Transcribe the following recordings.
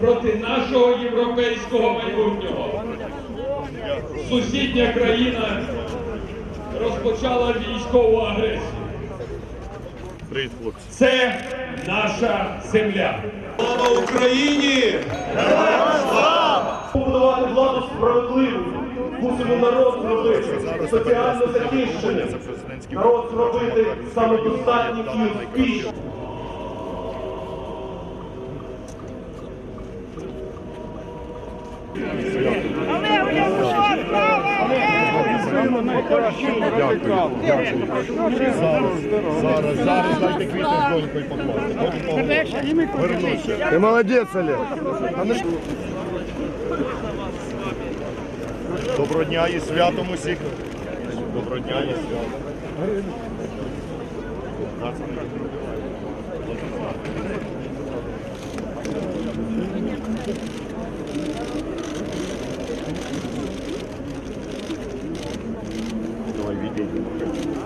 проти нашого європейського майбутнього. Сусідня країна розпочала військову агресію. Це наша земля. Слава Україні! Побудувати владу справедливу. Мусимо народ зробити соціально захищеним. Народ зробити самодостатнім і успішним. Зараз, зараз дайте квіти з донькою покласти. Вернуся. Ти молодець, Олег. Доброго дня і святом усіх. Доброго дня і святом. Давай відійдемо.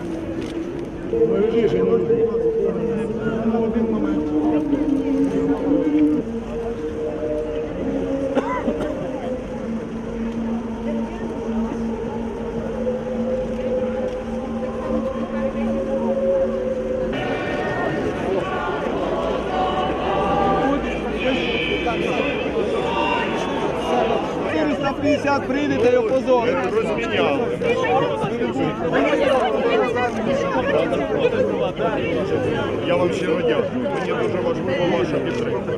Прийдете і опозорите. Розміняли. Я вам щиро дякую. Мені дуже важлива ваша підтримка.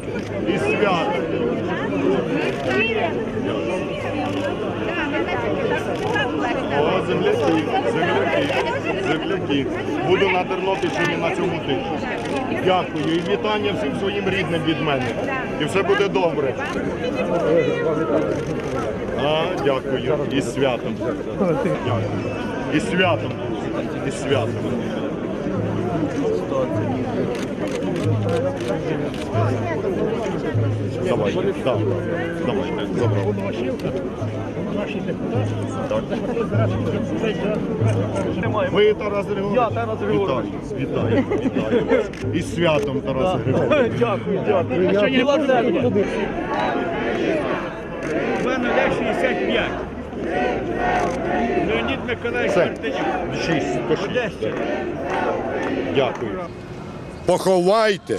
І свято. О, земляки, земляки, земляки. Буду на Тернопільщині на цьому тижні. Дякую і вітання всім своїм рідним від мене. І все буде добре. А, дякую. І святом. Дякую. І святом. І святом. Давайте, да, давайте, забрав. Ви Тарас Григорович? Я Тарас Григорович. Вітаю, вітаю, вітаю вас. І з святом Тарас Григорович. Дякую, дякую. А що не латер? У мене 65. Леонід Миколаївич по. Дякую. Поховайте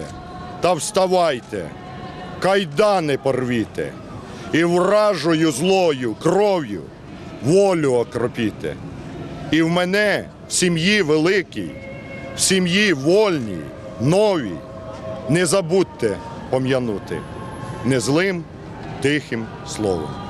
та вставайте, кайдани порвіте, і вражою злою кров'ю волю окропіте. І в мене в сім'ї великій, в сім'ї вольній, новій, не забудьте пом'янути не злим, тихим словом.